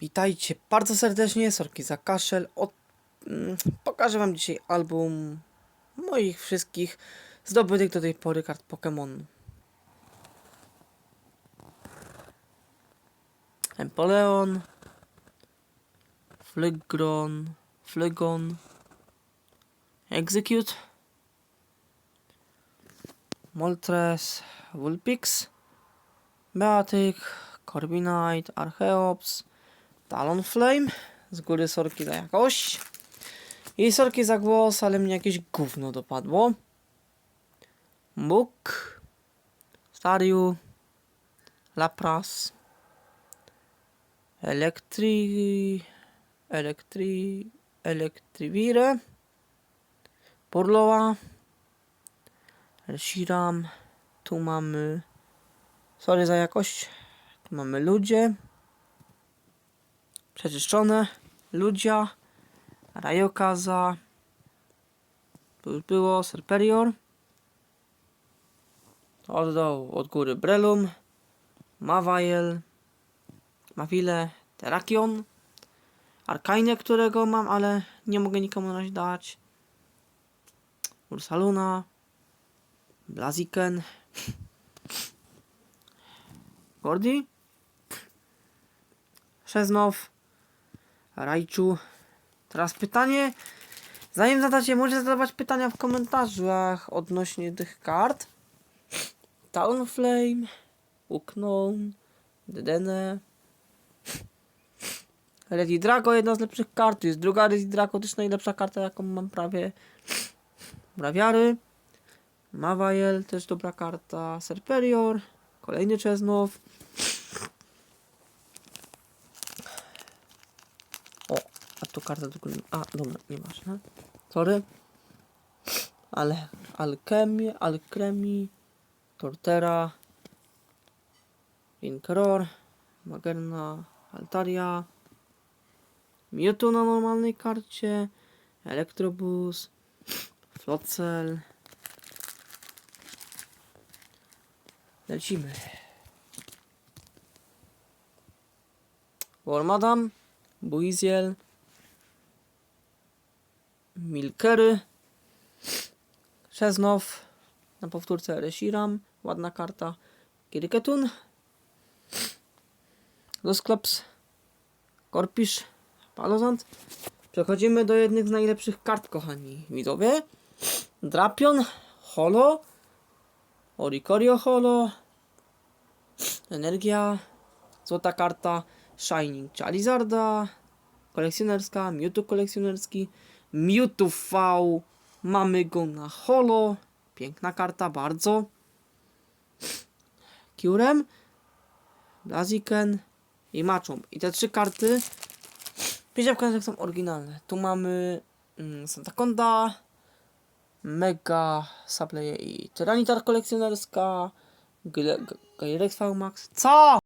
Witajcie bardzo serdecznie, sorki za kaszel. Od, mm, pokażę wam dzisiaj album moich wszystkich zdobytych do tej pory kart Pokémon. Empoleon, Flygron, Flygon, Execute, Moltres, Vulpix, Beatyk, Corbinite, Archeops, Talonflame. Z góry sorki za jakość. I sorki za głos, ale mnie jakieś gówno dopadło. Muk, Stariu, Lapras, Elektri, Elektri, Elektriwire, Porloa, Reshiram, tu mamy, sorry za jakość, tu mamy ludzie, przeczyszczone, ludzia, Rayokaza, już było, Serperior, oddał od góry Brelum, Mawile, Mawile, Terrakion, Arkaine, którego mam, ale nie mogę nikomu na razie dać, Ursaluna, Blaziken, Gordi, Szeznow, Rajczu. Teraz pytanie. Zanim zadacie, możecie zadawać pytania w komentarzach odnośnie tych kart. Talonflame, Uknown, Dedenne. Ready Drago, jedna z lepszych kart. Jest druga Ready Drago, też najlepsza karta, jaką mam prawie. Brawiary. Mawile, też dobra karta. Serperior, kolejny Czesnow. Karta tylko... A, dobra, nieważne. Sorry. Ale Alchemii, Alcremi, Tortera, Inkeror, Magerna, Altaria, Mewtwo na normalnej karcie, Electrobus, Flotsel. Lecimy. Wormadam, Buiziel, Milkery, Szeznow, na powtórce Reshiram, ładna karta, Kiriketun, Dosklops, Korpisz, Palozant. Przechodzimy do jednych z najlepszych kart, kochani widzowie. Drapion, Holo, Oricorio Holo, Energia, Złota karta, Shining Charizarda, kolekcjonerska, Mewtwo kolekcjonerski, Mewtwo V, mamy go na holo, piękna karta, bardzo. Kiurem, Blaziken i Machamp. I te trzy karty, wiedziałem, że są oryginalne. Tu mamy mm, Santa Conda, Mega Sableye i Tyranitar kolekcjonerska, Gyrex Max. Co?